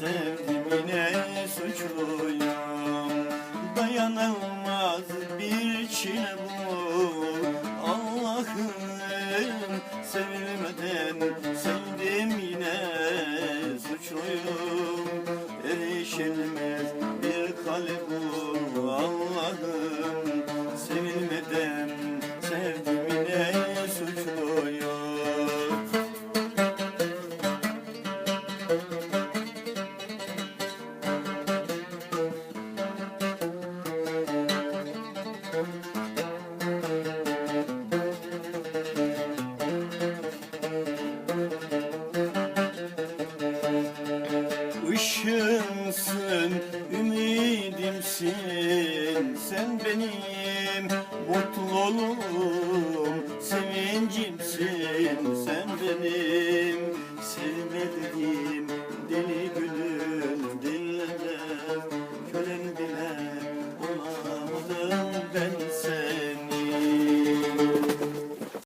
sevdimine suçluyum. Dayanılmaz bir çile bu. Allah'ım sevilmeden sevdim yine suçluyum. Erişilmez bir kale bu. Allah'ım sevilmeden sevdim yine suçluyum. ışığımsın, ümidimsin. Sen benim mutluluğum, sevincimsin. Sen benim sevme